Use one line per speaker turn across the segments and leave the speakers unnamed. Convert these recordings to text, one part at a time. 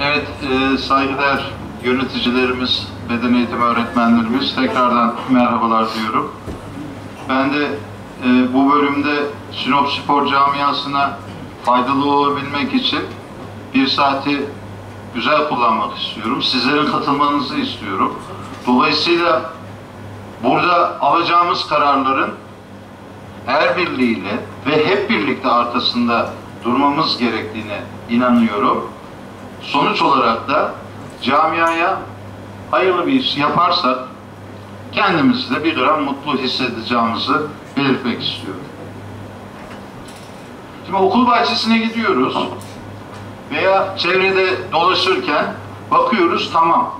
Evet, e, saygıdeğer yöneticilerimiz, beden eğitimi öğretmenlerimiz tekrardan merhabalar diyorum. Ben de e, bu bölümde Sinop Spor camiasına faydalı olabilmek için bir saati güzel kullanmak istiyorum. Sizlerin katılmanızı istiyorum. Dolayısıyla burada alacağımız kararların her birliğiyle ve hep birlikte arkasında durmamız gerektiğine inanıyorum. Sonuç olarak da camiaya hayırlı bir iş yaparsak kendimizi de bir gram mutlu hissedeceğimizi belirtmek istiyorum. Şimdi okul bahçesine gidiyoruz veya çevrede dolaşırken bakıyoruz tamam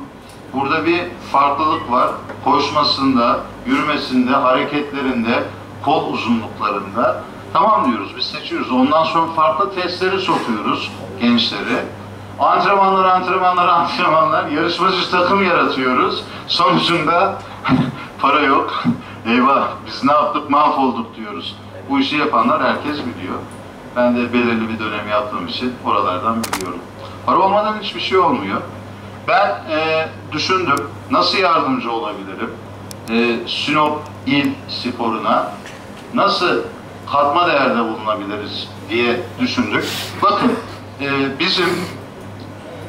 burada bir farklılık var. Koşmasında, yürümesinde, hareketlerinde, kol uzunluklarında. Tamam diyoruz biz seçiyoruz. Ondan sonra farklı testleri sokuyoruz gençlere. Antrenmanlar, antrenmanlar, antrenmanlar. Yarışmacı takım yaratıyoruz. Sonucunda para yok. Eyvah biz ne yaptık mahvolduk diyoruz. Bu işi yapanlar herkes biliyor. Ben de belirli bir dönem yaptığım için oralardan biliyorum. Para olmadan hiçbir şey olmuyor. Ben e, düşündüm nasıl yardımcı olabilirim e, Sinop il sporuna nasıl katma değerde bulunabiliriz diye düşündük. Bakın e, bizim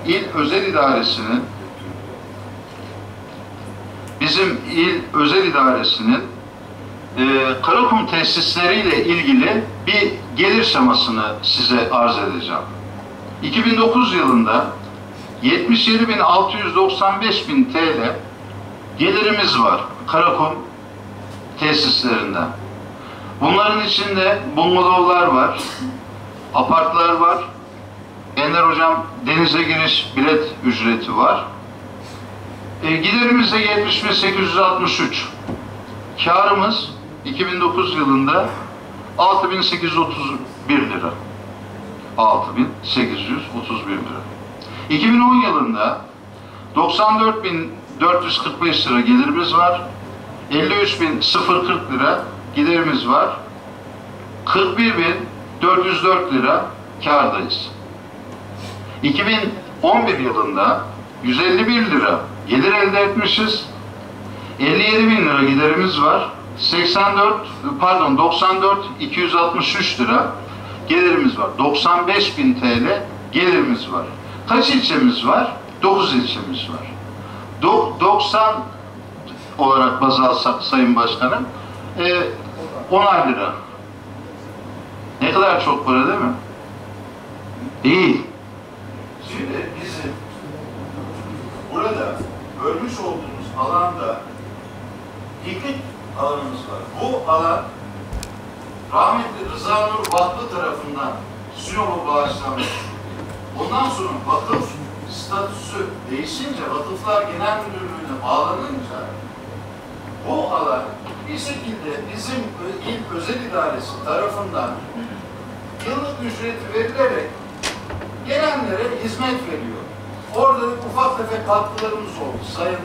il özel idaresinin bizim il özel idaresinin e, Karakum tesisleriyle ilgili bir gelir şemasını size arz edeceğim. 2009 yılında 77.695.000 TL gelirimiz var Karakum tesislerinden. Bunların içinde bungalovlar var, apartlar var, Ender Hocam denize giriş bilet ücreti var. E, giderimiz de 70.863. Karımız 2009 yılında 6831 lira. 6831 lira. 2010 yılında 94.445 lira gelirimiz var. 53.040 lira giderimiz var. 41.404 lira kardayız. 2011 yılında 151 lira gelir elde etmişiz. 57 bin lira giderimiz var. 84 pardon 94 263 lira gelirimiz var. 95 bin TL gelirimiz var. Kaç ilçemiz var? 9 ilçemiz var. Do 90 olarak baz alsak Sayın Başkanım e, 10'ar lira. Ne kadar çok para değil mi? Değil. Şimdi bizim burada görmüş olduğumuz alanda piknik alanımız var. Bu alan rahmetli Rıza Nur Vakfı tarafından Sinop'a bağışlanmış. Ondan sonra vakıf statüsü değişince, Vakıflar Genel Müdürlüğü'ne bağlanınca bu alan bir şekilde bizim il özel idaresi tarafından yıllık ücreti verilerek gelenlere hizmet veriyor. Orada ufak tefek katkılarımız oldu. Sayın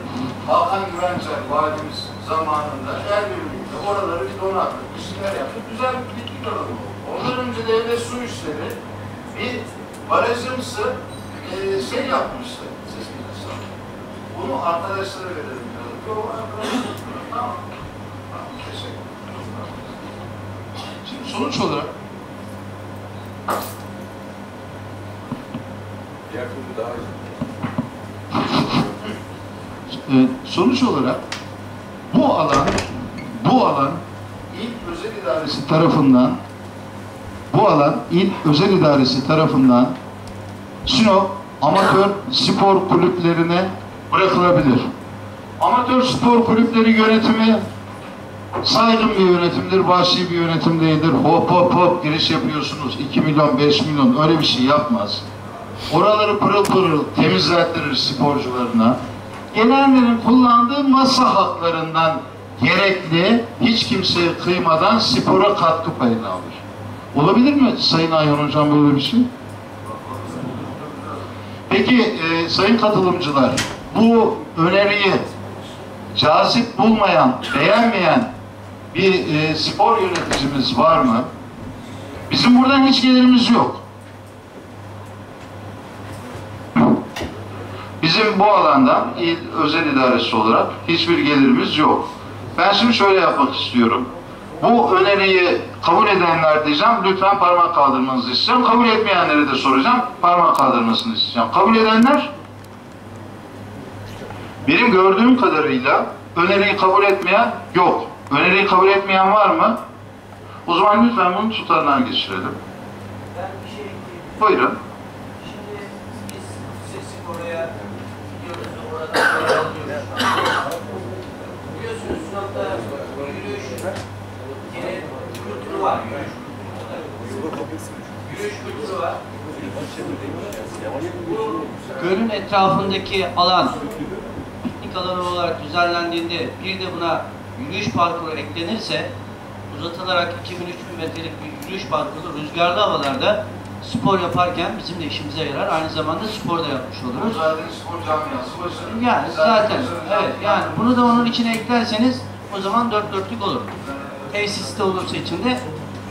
Hakan Güvençer valimiz zamanında el birlikte oraları bir donattık, bir şeyler yaptık. Güzel bir piknik alanı oldu. Ondan önce devlet su işleri bir barajımsı e, şey yapmıştı. Siz bilirsiniz. Bunu arkadaşlara verelim. Yok arkadaşlar. Tamam. Tamam. Teşekkür sonuç olarak
türlü daha iyi.
Evet, sonuç olarak bu alan bu alan İl Özel İdaresi tarafından bu alan İl Özel İdaresi tarafından Sinop amatör spor kulüplerine bırakılabilir. Amatör spor kulüpleri yönetimi saygın bir yönetimdir, vahşi bir yönetim değildir. Hop hop hop giriş yapıyorsunuz. 2 milyon, 5 milyon öyle bir şey yapmaz. Oraları pırıl pırıl temizlettirir sporcularına. Gelenlerin kullandığı masa haklarından gerekli hiç kimseye kıymadan spora katkı payını alır. Olabilir mi Sayın Ayhan Hocam böyle bir şey? Peki e, sayın katılımcılar bu öneriyi cazip bulmayan, beğenmeyen bir e, spor yöneticimiz var mı? Bizim buradan hiç gelirimiz yok. Bizim bu alandan il özel idaresi olarak hiçbir gelirimiz yok. Ben şimdi şöyle yapmak istiyorum. Bu öneriyi kabul edenler diyeceğim, lütfen parmak kaldırmanızı istiyorum. Kabul etmeyenlere de soracağım, parmak kaldırmasını isteyeceğim. Kabul edenler, benim gördüğüm kadarıyla öneriyi kabul etmeyen yok. Öneriyi kabul etmeyen var mı? O zaman lütfen bunu tutarına geçirelim.
Ben bir şey ekleyeyim.
Buyurun.
Şimdi biz sesi oraya gidiyoruz ve oradan oraya alıyoruz. Gölün etrafındaki alan piknik alanı olarak düzenlendiğinde bir de buna yürüyüş parkuru eklenirse uzatılarak 2000-3000 metrelik bir yürüyüş parkuru rüzgarlı havalarda spor yaparken bizim de işimize yarar. Aynı zamanda spor da yapmış oluruz.
Zaten spor camiası başarılı.
Yani zaten evet yani bunu da onun içine eklerseniz o zaman dört dörtlük olur. Tesiste olursa içinde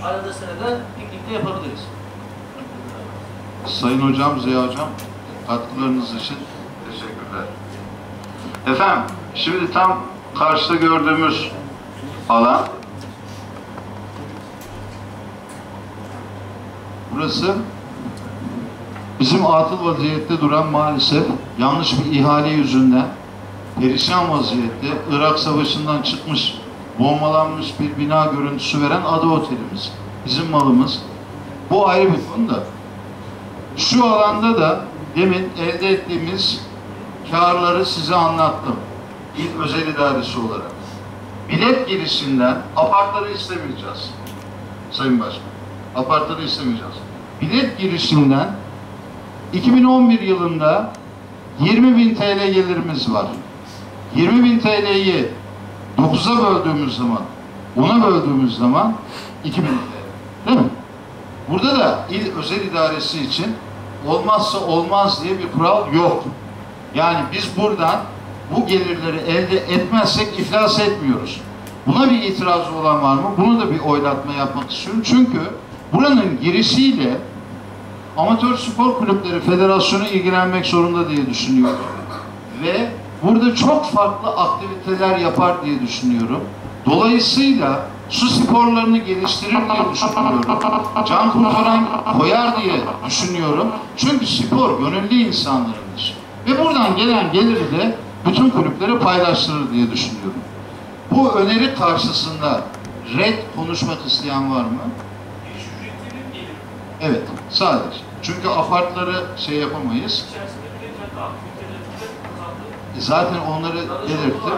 arada sırada piknikte yapabiliriz.
Sayın Hocam, Ziya Hocam, katkılarınız için teşekkürler. Efendim, şimdi tam karşıda gördüğümüz alan, burası bizim atıl vaziyette duran maalesef yanlış bir ihale yüzünden perişan vaziyette Irak Savaşı'ndan çıkmış, bombalanmış bir bina görüntüsü veren Ada Otelimiz. Bizim malımız. Bu ayrı bir konu da. Şu alanda da demin elde ettiğimiz karları size anlattım. İl özel idaresi olarak. Bilet girişinden apartları istemeyeceğiz. Sayın Başkan. Apartları istemeyeceğiz. Bilet girişinden 2011 yılında 20 bin TL gelirimiz var. 20 bin TL'yi 9'a böldüğümüz zaman, 10'a böldüğümüz zaman 2000 TL. Değil mi? Burada da il özel idaresi için olmazsa olmaz diye bir kural yok. Yani biz buradan bu gelirleri elde etmezsek iflas etmiyoruz. Buna bir itirazı olan var mı? Bunu da bir oylatma yapmak istiyorum. Çünkü buranın girişiyle Amatör Spor Kulüpleri Federasyonu ilgilenmek zorunda diye düşünüyorum. Ve burada çok farklı aktiviteler yapar diye düşünüyorum. Dolayısıyla su sporlarını geliştirir diye düşünüyorum. Can kurtaran koyar diye düşünüyorum. Çünkü spor gönüllü insanların işi. Ve buradan gelen geliri de bütün kulüplere paylaştırır diye düşünüyorum. Bu öneri karşısında red konuşmak isteyen var mı? Evet, sadece. Çünkü apartları şey yapamayız. E Zaten onları belirttim.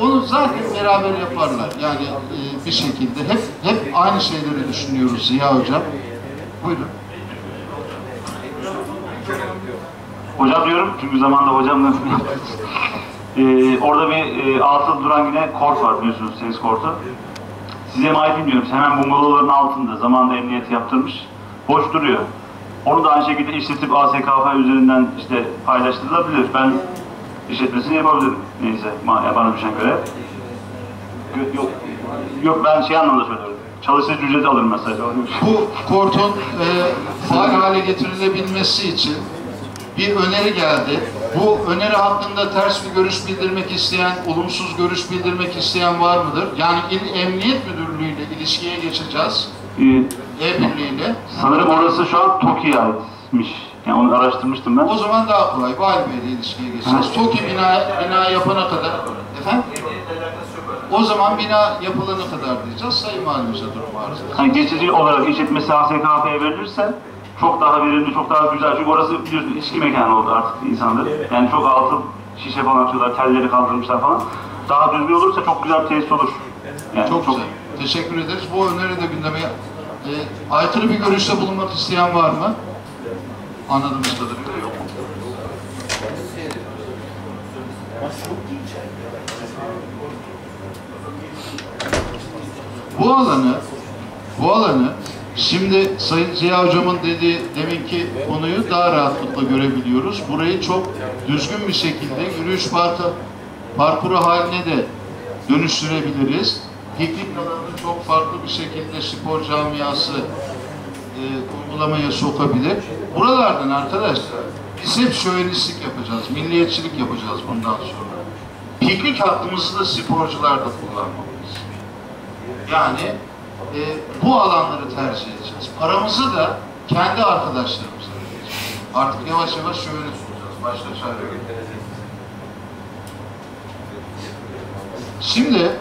Onu zaten beraber yaparlar. Yani e, bir şekilde hep hep aynı şeyleri düşünüyoruz Ziya Hocam. Buyurun.
Hocam diyorum çünkü zamanda hocamla ee, orada bir e, altı duran yine kort var biliyorsunuz tenis kortu. Size ait bilmiyorum. Hemen bungalovların altında zamanında emniyet yaptırmış. Boş duruyor. Onu da aynı şekilde işletip ASKF üzerinden işte paylaştırılabilir. Ben işletmesini yapabilirim. Neyse bana düşen göre. Yok, yok, ben şey anlamda söylüyorum. Çalıştırıcı ücreti alırım mesela.
Bu kortun e, faal hale getirilebilmesi için bir öneri geldi. Bu öneri hakkında ters bir görüş bildirmek isteyen, olumsuz görüş bildirmek isteyen var mıdır? Yani İl Emniyet Müdürlüğü ile ilişkiye geçeceğiz.
Ee,
E-Birliği'yle.
sanırım orası şu an TOKİ'ye aitmiş. Yani onu araştırmıştım ben.
O zaman daha kolay. Vali Bey'le ilişkiye geçeceğiz. TOKİ bina, bina yapana kadar. Efendim? O zaman bina yapılana kadar diyeceğiz. Sayın Valimize durum arz.
Hani geçici olarak işletmesi ASKP'ye verilirse çok daha verimli, çok daha güzel. Çünkü orası biliyorsun içki mekanı oldu artık insanlar. Yani çok altın şişe falan atıyorlar, telleri kaldırmışlar falan. Daha düzgün olursa çok güzel bir tesis olur. Yani
Çok güzel. Teşekkür ederiz. Bu öneri de gündeme e, aykırı bir görüşte bulunmak isteyen var mı? Anladığımız kadarıyla yok. Bu alanı bu alanı şimdi Sayın Ziya Hocam'ın dediği deminki konuyu daha rahatlıkla görebiliyoruz. Burayı çok düzgün bir şekilde yürüyüş parkı parkuru haline de dönüştürebiliriz. Piknik alanını çok farklı bir şekilde spor camiası e, uygulamaya sokabilir. Buralardan arkadaşlar biz hep şövenistlik yapacağız, milliyetçilik yapacağız bundan sonra. Piknik hakkımızı da sporcularda kullanmalıyız. Yani e, bu alanları tercih edeceğiz. Paramızı da kendi arkadaşlarımıza vereceğiz. Artık yavaş yavaş şövenist olacağız. Başka çare. Şimdi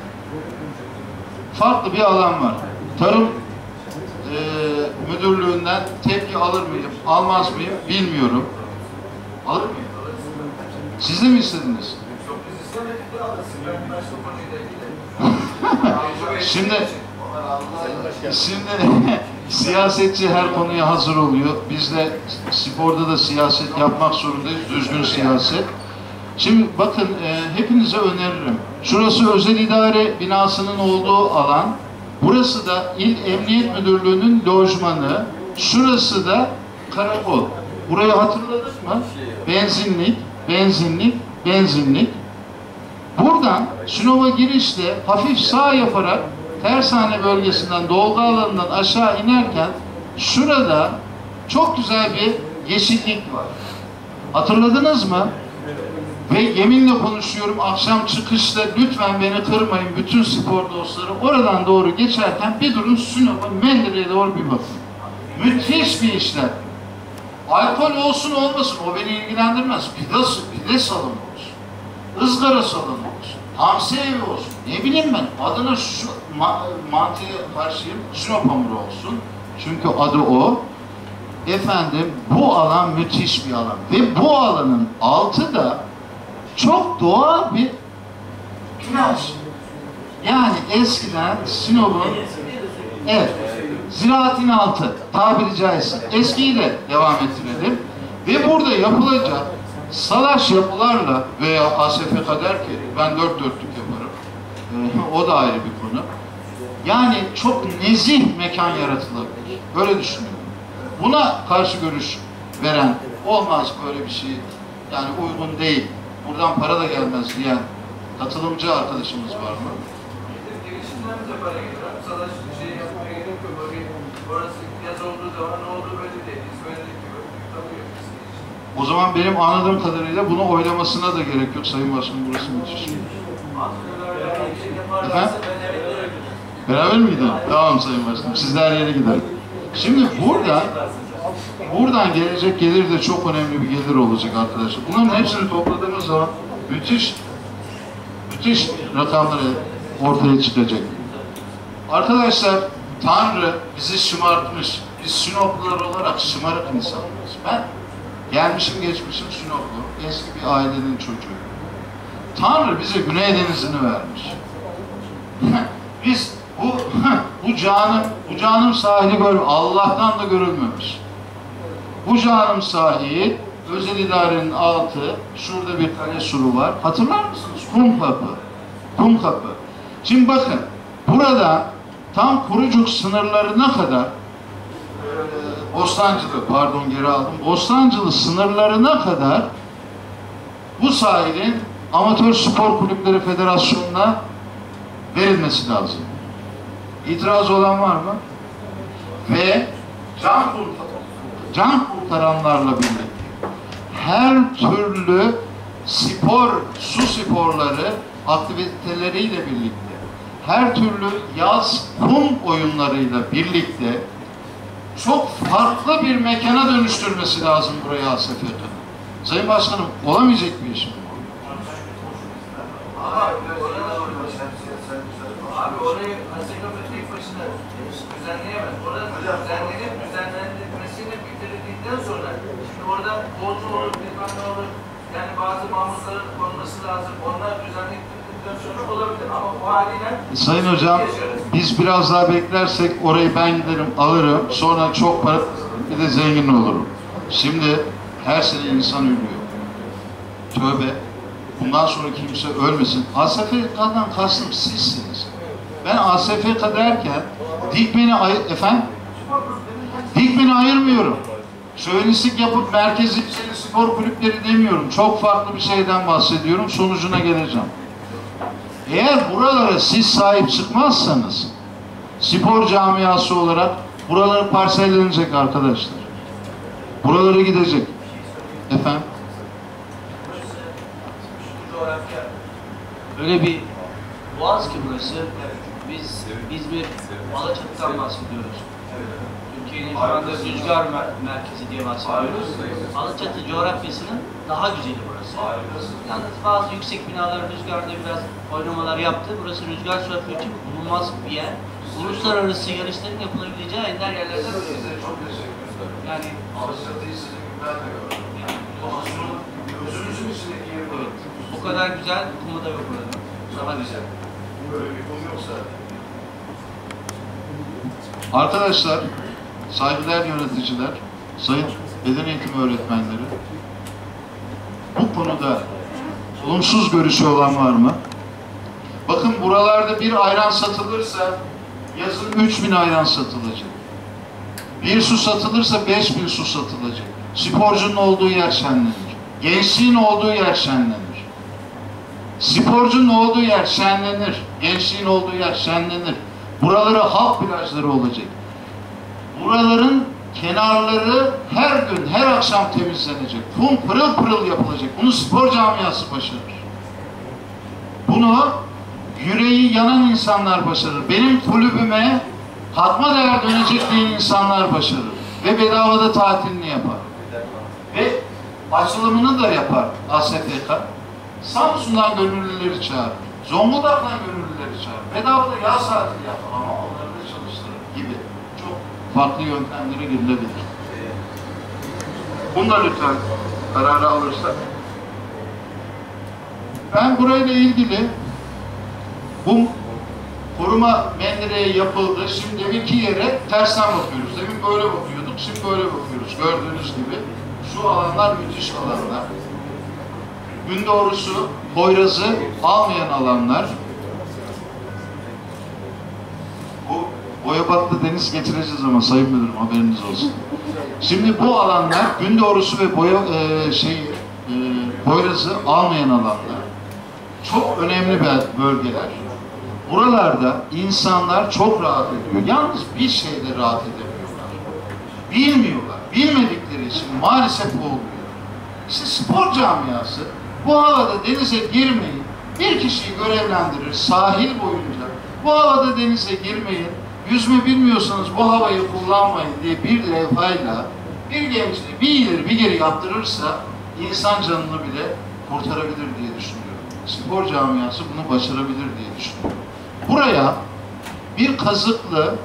farklı bir alan var. Tarım e, müdürlüğünden tepki alır mıyım, almaz mıyım bilmiyorum. Alır mıyım? Siz mi istediniz? Şimdi Şimdi siyasetçi her konuya hazır oluyor. Biz de sporda da siyaset yapmak zorundayız. Düzgün siyaset. Şimdi bakın e, hepinize öneririm. Şurası özel idare binasının olduğu alan. Burası da İl Emniyet Müdürlüğü'nün lojmanı. Şurası da karakol. Burayı hatırladık mı? Benzinlik, benzinlik, benzinlik. Buradan Sinop'a girişte hafif sağ yaparak tersane bölgesinden dolgu alanından aşağı inerken şurada çok güzel bir yeşillik var. Hatırladınız mı? Ve yeminle konuşuyorum akşam çıkışta lütfen beni kırmayın bütün spor dostları. Oradan doğru geçerken bir durun Sinop'a Mendere'ye doğru bir bakın. Müthiş bir işler. Alkol olsun olmasın o beni ilgilendirmez. Pide, pide salonu olsun. ızgara salonu olsun. Hamsi evi olsun. Ne bileyim ben adına şu ma mantıya karşıyım. Sinop hamuru olsun. Çünkü adı o. Efendim bu alan müthiş bir alan. Ve bu alanın altı da çok doğal bir plaj. Yani eskiden Sinop'un evet ziraatin altı tabiri caizse eskiyi de devam ettirelim. Ve burada yapılacak salaş yapılarla veya ASF kadar ki ben dört dörtlük yaparım Ee, o da ayrı bir konu. Yani çok nezih mekan yaratılabilir öyle düşünüyorum. Buna karşı görüş veren olmaz böyle bir şey yani uygun değil buradan para da gelmez diyen katılımcı arkadaşımız var mı?
Girişimden de para geliyor. Salaş şey yapmaya gerek yok. Orası yaz olduğu zaman ne olduğu belli değil. Girişim.
O zaman benim anladığım kadarıyla bunu oylamasına da gerek yok Sayın Başkanım burası müthiş. Efendim? Beraber mi gidelim? Tamam Sayın Başkanım. Siz de her yere gidelim. Şimdi burada buradan gelecek gelir de çok önemli bir gelir olacak arkadaşlar. Bunların hepsini topladığımız zaman müthiş müthiş rakamları ortaya çıkacak. Arkadaşlar Tanrı bizi şımartmış. Biz Sinoplular olarak şımarık insanlarız. Ben gelmişim geçmişim Sinoplu. Eski bir ailenin çocuğu. Tanrı bize Güney Denizi'ni vermiş. Biz bu bu canım bu canım sahili gör Allah'tan da görülmemiş. Bu canım sahil özel idarenin altı şurada bir tane suru var. Hatırlar mısınız? Kum kapı. Kum kapı. Şimdi bakın burada tam Kurucuk sınırlarına kadar eee, Bostancılı pardon geri aldım. Bostancılı sınırlarına kadar bu sahilin Amatör Spor Kulüpleri Federasyonu'na verilmesi lazım. İtiraz olan var mı? Ve can, kurtar- can kurtaranlarla birlikte her türlü spor, su sporları aktiviteleriyle birlikte her türlü yaz kum oyunlarıyla birlikte çok farklı bir mekana dönüştürmesi lazım burayı ASF'nin. Sayın Başkanım olamayacak bir iş mi?
Abi orayı Hasekapı tek başına düzenleyemez. Orada düzenlenip bitirdikten sonra şimdi orada bolcu olur, bilmem ne olur. Yani bazı mamutların konması lazım. Onlar düzenledikten sonra olabilir. Ama bu haliyle
Sayın Hocam, biz biraz daha beklersek orayı ben giderim, alırım. Sonra çok para, bir de zengin olurum. Şimdi her sene insan ölüyor. Tövbe. Bundan sonra kimse ölmesin. ASFK'dan kastım sizsiniz. Ben ASFK derken Dikmen'i efendim? Dikmen'i ayırmıyorum. Şövenistlik yapıp merkezi ilçeli spor kulüpleri demiyorum. Çok farklı bir şeyden bahsediyorum. Sonucuna geleceğim. Eğer buralara siz sahip çıkmazsanız spor camiası olarak Buraları parsellenecek arkadaşlar. Buraları gidecek. Efendim?
Öyle bir boğaz ki burası. Biz İzmir, Alaçatı'dan bahsediyoruz. Türkiye'nin şu anda rüzgar mer- merkezi diye bahsediyoruz. Alaçatı coğrafyasının daha güzeli burası. Yalnız bazı yüksek binalar rüzgarda biraz oynamalar yaptı. Burası rüzgar sörfü için bulunmaz bir yer. Uluslararası yarışların yapılabileceği ender yerlerden biri.
size çok teşekkürler.
Yani
Alaçatı'yı sizin gibi ben de gördüm.
yani
gözümüzün içindeki yeri
evet, bu kadar güzel kumu da yok burada. Daha güzel.
Böyle bir kum yoksa
Arkadaşlar, saygıdeğer yöneticiler, sayın beden eğitimi öğretmenleri, bu konuda olumsuz görüşü olan var mı? Bakın buralarda bir ayran satılırsa yazın 3000 ayran satılacak. Bir su satılırsa 5000 su satılacak. Sporcunun olduğu yer şenlenir. Gençliğin olduğu yer şenlenir. Sporcunun olduğu yer şenlenir. Gençliğin olduğu yer şenlenir. Buraları halk plajları olacak. Buraların kenarları her gün, her akşam temizlenecek. Kum pırıl pırıl yapılacak. Bunu spor camiası başarır. Bunu yüreği yanan insanlar başarır. Benim kulübüme katma değer dönecek diyen insanlar başarır. Ve bedavada tatilini yapar. Ve açılımını da yapar ASPK. Samsun'dan gönüllüleri çağırır. Zonguldak'tan gönüllüleri çağırır. Bedavada yaz tatili yapar ama onları da çalıştırır gibi. Farklı yöntemlere girilebilir. Bunu da lütfen kararı alırsak. Ben burayla ilgili bu koruma mendireği yapıldı. Şimdi deminki yere tersten bakıyoruz. Demin böyle bakıyorduk, şimdi böyle bakıyoruz. Gördüğünüz gibi şu alanlar müthiş alanlar. Gün doğrusu Poyraz'ı almayan alanlar. Bu Boyabatlı deniz getireceğiz ama sayın müdürüm haberiniz olsun. Şimdi bu alanlar gün doğrusu ve boya e, şey e, Poyraz'ı almayan alanlar. Çok önemli bölgeler. Buralarda insanlar çok rahat ediyor. Yalnız bir şeyde rahat edemiyorlar. Bilmiyorlar. Bilmedikleri için maalesef bu oluyor. İşte spor camiası bu havada denize girmeyin. Bir kişiyi görevlendirir sahil boyunca. Bu havada denize girmeyin. Yüzme bilmiyorsanız bu havayı kullanmayın diye bir levhayla bir genci bir ileri bir geri yaptırırsa insan canını bile kurtarabilir diye düşünüyorum. Spor camiası bunu başarabilir diye düşünüyorum. Buraya bir kazıklı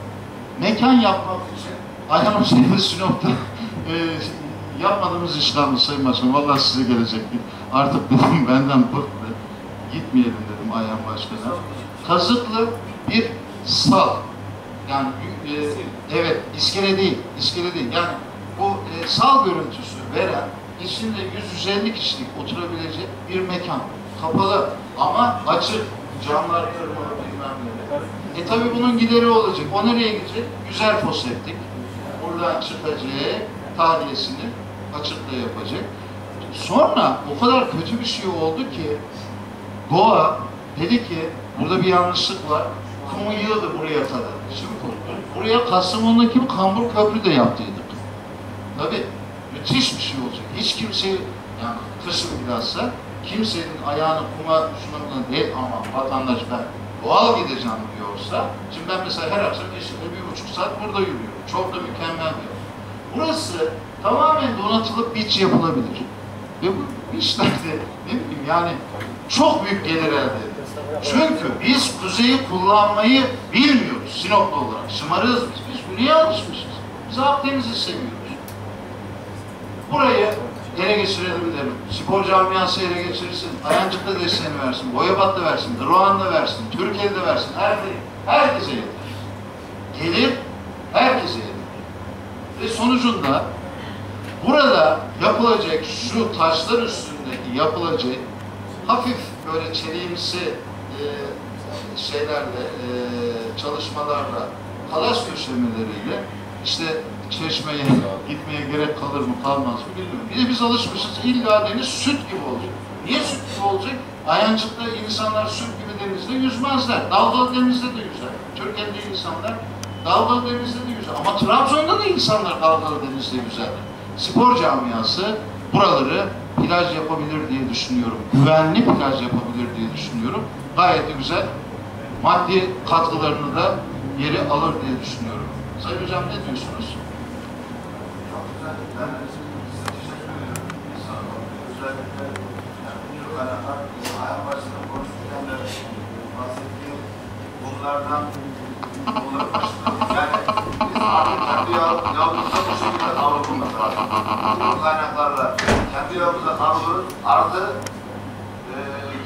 mekan yapmak için Ayhan Hüseyin'in Sinop'ta e, yapmadığımız iş kalmış Sayın Başkanım. Vallahi size gelecek değil. Artık dedim benden bıktı. Gitmeyelim dedim Ayhan Başkan'a. Kazıklı bir sal. Yani e, evet iskele değil, iskele değil. Yani bu e, sal görüntüsü veren içinde 150 kişilik oturabilecek bir mekan. Kapalı ama açık. Camlar kırmalı bilmem ne. E tabi bunun gideri olacak. O nereye gidecek? Güzel foseptik. Buradan çıkacak, tahliyesini açıkta yapacak. Sonra o kadar kötü bir şey oldu ki doğa dedi ki burada bir yanlışlık var. Kumu yığdı buraya kadar. Şimdi buraya Kastamonu'daki kambur köprü de yaptıydık. Tabii müthiş bir şey olacak. Hiç kimse yani kışın bilhassa kimsenin ayağını kuma şuna buna değil ama vatandaş ben doğal gideceğim diyorsa şimdi ben mesela her akşam eşimle bir buçuk saat burada yürüyorum. Çok da mükemmel bir yer. Burası tamamen donatılıp beach yapılabilir. Ve bu beachlerde ne bileyim yani çok büyük gelir elde edilir. Çünkü biz kuzeyi kullanmayı bilmiyoruz Sinoplu olarak. Şımarığız biz. Biz güneye alışmışız. Biz Akdeniz'i seviyoruz. Burayı ele geçirelim derim. Spor camiası ele geçirsin. Ayancık'ta desteğini versin. Boyabat'ta versin. Droğan'da versin. Türkiye'de versin. Herkese, herkese yeter. Gelir herkese yeter. Ve sonucunda burada yapılacak şu taşlar üstündeki yapılacak hafif böyle çeliğimsi e, şeylerle, e, çalışmalarla, kalas döşemeleriyle işte çeşmeye gitmeye gerek kalır mı kalmaz mı bilmiyorum. Bir de biz alışmışız illa deniz süt gibi olacak. Niye süt gibi olacak? Ayancık'ta insanlar süt gibi denizde yüzmezler. Dalgalı denizde de yüzer. Türkiye'de insanlar dalgalı denizde de yüzer. Ama Trabzon'da da insanlar dalgalı denizde güzel. Spor camiası buraları plaj yapabilir diye düşünüyorum. Güvenli plaj yapabilir diye düşünüyorum. Gayet güzel. Maddi katkılarını da yeri alır diye düşünüyorum. Sayın Hocam ne diyorsunuz?
Çok güzel. Ben size. Özellikle yani bu de bahsettiğim bunlardan bunları başlıyoruz. Yani biz bu şekilde kavrulmamız lazım. Bu kaynaklarla kendi yavrumuza kavruluruz. Artı e,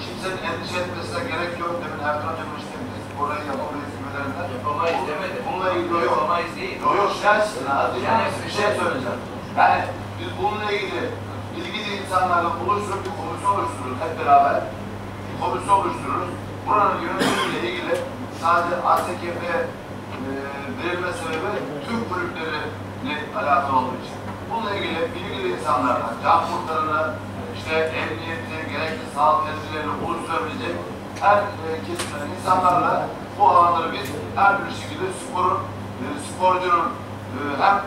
kimsenin endişe etmesine gerek yok. Demin işte biz orayı yapamayız gibilerinden.
Yapamayız demedi.
Bununla ilgili yok.
Yapamayız değil.
Yok yok sensin abi. Yani bir şey söyleyeceğim. Yani biz bununla ilgili ilgili insanlarla buluşturup bir komisyon oluştururuz hep beraber. Bir komisyon oluştururuz. Buranın yönetimiyle ilgili sadece ASKP'ye e, verilme sebebi tüm kulüplerine alakalı olduğu için. Bununla ilgili ilgili insanlarla, can kurtarını, işte emniyeti, gerekli sağlık tedbirlerini oluşturabilecek her e, kesimden insanlarla bu alanları biz her bir şekilde sporun, e, sporcunun e, hem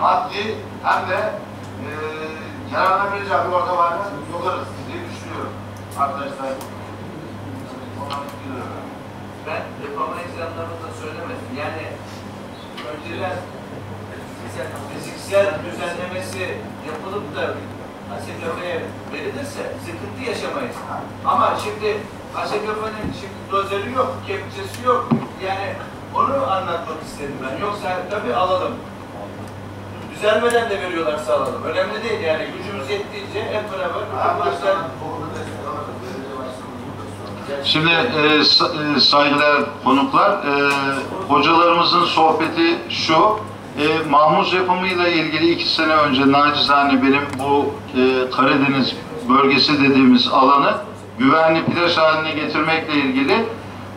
maddi hem de e, yararlanabileceği bir ortam haline sokarız diye düşünüyorum. Arkadaşlar.
Ben yapamayız yanlarında söylemedim. Yani önceden fiziksel düzenlemesi yapılıp da ASKF'ye verilirse sıkıntı yaşamayız. Ama şimdi ASKF'nin şimdi dozeri yok, kepçesi yok. Yani onu anlatmak istedim ben. Yoksa tabii alalım. Düzelmeden de veriyorlarsa alalım. Önemli değil yani. Gücümüz yettiğince hep beraber maçlar
Şimdi e, e, saygıdeğer konuklar, e, hocalarımızın sohbeti şu, e, mahmuz yapımıyla ilgili iki sene önce nacizane benim bu e, Karadeniz bölgesi dediğimiz alanı güvenli plaj haline getirmekle ilgili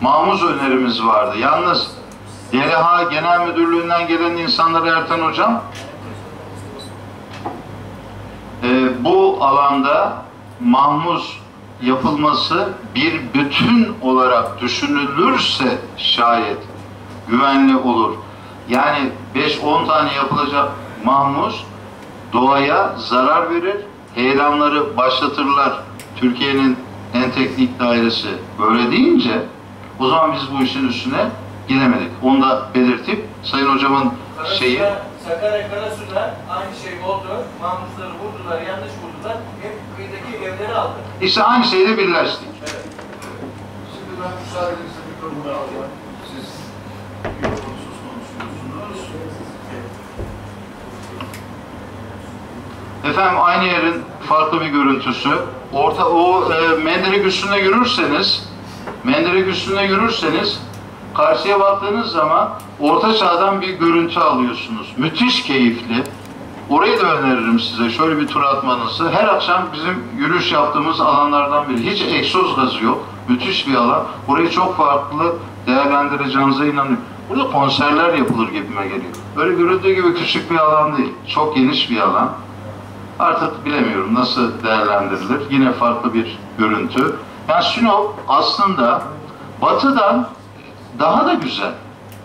mahmuz önerimiz vardı. Yalnız DLH Genel Müdürlüğü'nden gelen insanlara Ertan Hocam, e, bu alanda mahmuz yapılması bir bütün olarak düşünülürse şayet güvenli olur. Yani 5-10 tane yapılacak mahmuz doğaya zarar verir, heyelanları başlatırlar. Türkiye'nin en teknik dairesi böyle deyince o zaman biz bu işin üstüne gidemedik. Onu da belirtip Sayın Hocamın şeyi
Sakarya Karasu'da aynı şey oldu. Mahmutları vurdular, yanlış vurdular. Hep kıyıdaki evleri aldı.
işte aynı şeyle birleştik.
Evet.
Şimdi ben müsaadenizle mikrofonu alayım. Siz
Efendim aynı yerin farklı bir görüntüsü. Orta o e, Menderes üstüne yürürseniz, Menderes üstüne yürürseniz karşıya baktığınız zaman orta çağdan bir görüntü alıyorsunuz. Müthiş keyifli. Orayı da öneririm size. Şöyle bir tur atmanızı. Her akşam bizim yürüyüş yaptığımız alanlardan biri. Hiç egzoz gazı yok. Müthiş bir alan. Orayı çok farklı değerlendireceğinize inanıyorum. Burada konserler yapılır gibime geliyor. Böyle görüldüğü gibi küçük bir alan değil. Çok geniş bir alan. Artık bilemiyorum nasıl değerlendirilir. Yine farklı bir görüntü. Yani Sinop aslında batıdan daha da güzel.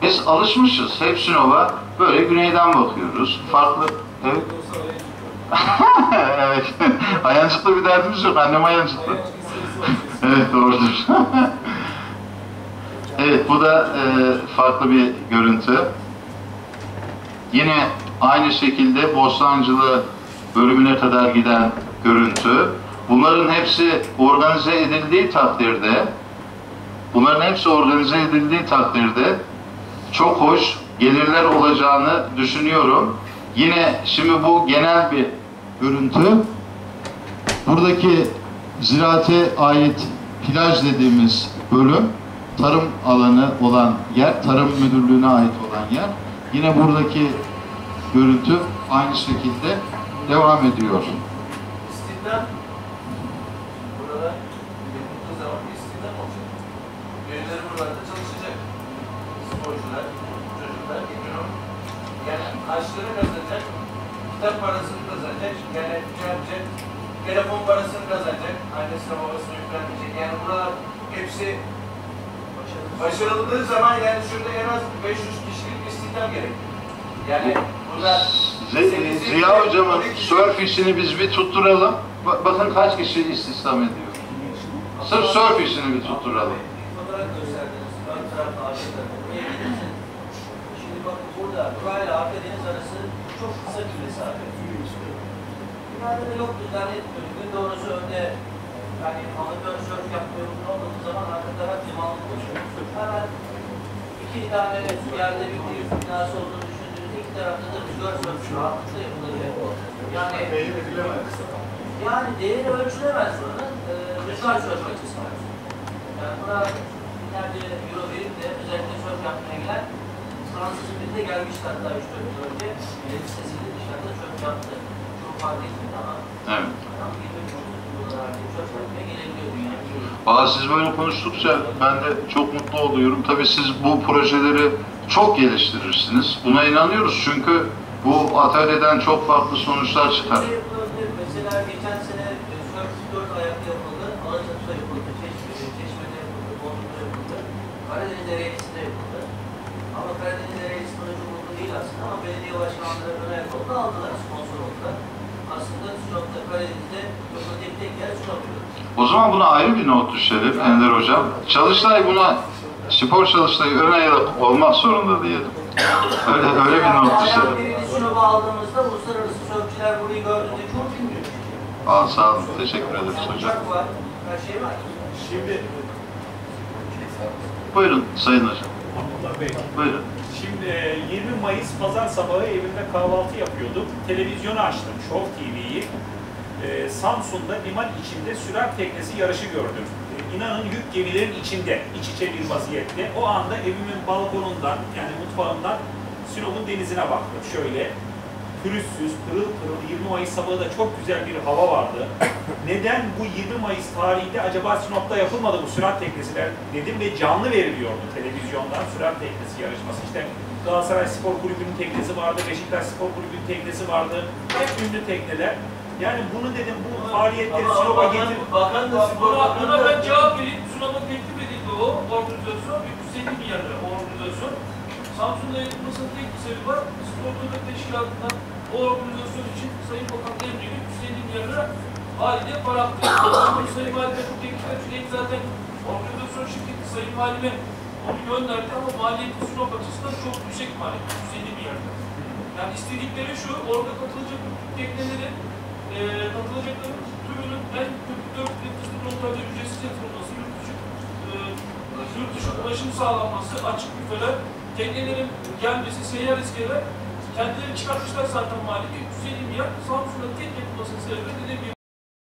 Biz alışmışız hep Sinop'a böyle güneyden bakıyoruz. Farklı... Evet. evet. Ayancıklı bir derdimiz yok. Annem ayancıklı. evet doğrudur. evet bu da e, farklı bir görüntü. Yine aynı şekilde Bostancılı bölümüne kadar giden görüntü. Bunların hepsi organize edildiği takdirde bunların hepsi organize edildiği takdirde çok hoş gelirler olacağını düşünüyorum. Yine şimdi bu genel bir görüntü. Buradaki ziraate ait plaj dediğimiz bölüm tarım alanı olan yer, tarım müdürlüğüne ait olan yer. Yine buradaki görüntü aynı şekilde devam ediyor.
İstihdam burada yapıldığı zaman bir istihdam olacak. Birileri buralarda çalışacak. Sporcular, çocuklar, ekonomi. Yani harçlığını kazanacak, kitap parasını kazanacak, yani yapacak? Telefon parasını kazanacak, annesine babasına yüklenmeyecek. Yani buralar hepsi başarıldığı zaman yani şurada en az 500 kişilik bir istihdam gerekiyor. Yani burada
Ziya Hocam'ın surf işini biz bir tutturalım. Ba- bakın kaç kişi istihdam ediyor. Sırf surf işini bir tutturalım.
Şimdi bakın burada Kura ile arka deniz arası çok kısa bir mesafe. Bunlarda da yoktu zannetmiyorum. Gün doğrusu önde yani amatör sörf yapmıyor olmadığı zaman arka taraf limanlı olur. Hemen iki tane yerde bir kulüp binası olduğunu iki tarafta da rüzgar sörfü rahatlıkla yapılabilir. Yani yani değeri ölçülemez buranın. Ee, rüzgar sörf açısından. Yani buna binlerce euro verip de özellikle sörf yapmaya gelen Fransız biri de gelmişti hatta 3-4 yıl önce. Millet sesiyle dışarıda sörf yaptı. Çok fark etmedi ama
Evet.
adam 20 dolar harcayıp sörf yapmaya gelebiliyor dünyaya.
Valla siz böyle konuştukça ben de çok mutlu oluyorum. Tabii siz bu projeleri çok geliştirirsiniz. Buna inanıyoruz çünkü bu atölyeden çok farklı sonuçlar çıkar.
Mesela geçen sene e, sörf 4 ayakta yapıldı. Alaçatı'da yapıldı. Çeşme'de, Çeşme'de yapıldı. Bodrum'da yapıldı. Karadeniz Ereğlisi'nde yapıldı. Ama Karadeniz Ereğlisi sonucu mutlu değil aslında ama belediye başkanları ön ayak oldu. Aldılar, sponsor oldular. Aslında Sinop'ta, Karadeniz'de yoksa tek yer Sinop diyor.
O zaman buna ayrı bir not düşelim Ender Hocam. Çalıştay buna spor çalıştayı ön ayak olmak zorunda diyelim. Öyle, öyle bir not
birini Sinop'a aldığımızda uluslararası sörfçüler burayı gördüğünde çok ünlü.
Aa, sağ olun. Teşekkür ederiz hocam.
Uçak var, her şey var.
Şimdi
Buyurun Sayın Hocam.
Abdullah Bey,
Buyurun.
şimdi e, 20 Mayıs pazar sabahı evimde kahvaltı yapıyordum. Televizyonu açtım, Show TV'yi. E, Samsun'da liman içinde sürat teknesi yarışı gördüm. E, inanın yük gemilerin içinde, iç içe bir vaziyette. O anda evimin balkonundan, yani mutfağımdan Sinop'un denizine baktım. Şöyle pürüzsüz, pırıl pırıl 20 Mayıs sabahı da çok güzel bir hava vardı. Neden bu 20 Mayıs tarihinde acaba Sinop'ta yapılmadı bu sürat teknesiler dedim ve canlı veriliyordu televizyondan sürat teknesi yarışması. İşte Galatasaray Spor Kulübü'nün teknesi vardı, Beşiktaş Spor Kulübü'nün teknesi vardı. Hep ünlü tekneler. Yani bunu dedim bu faaliyetleri Sinop'a getir.
Bakan da spor bakanı
buna ben cevap vereyim. Sunama teklif edildi o organizasyon. 350 milyar lira organizasyon. Samsun'da yapılmasının tek bir sebebi var. Spor Kulübü Teşkilatı'ndan o organizasyon için Sayın Bakan emriyle 350 milyar lira halinde para. Ama Sayın Valide bu teklifler çünkü zaten organizasyon şirketi Sayın Valime onu gönderdi ama maliyeti Sinop açısından çok yüksek maliyet. 350 milyar lira. Yani istedikleri şu, orada katılacak bütün teknelerin e, katılacakların tümünün en kötü 4 yıldızlı noktada ücretsiz yatırılması, yurt dışı, e, yurt dışı ulaşım sağlanması, açık büfeler, teknelerin gelmesi, seyyar iskeler kendileri çıkartmışlar zaten maliyeti 350 milyar. Samsun'da tek yapılmasının sebebi dediğim gibi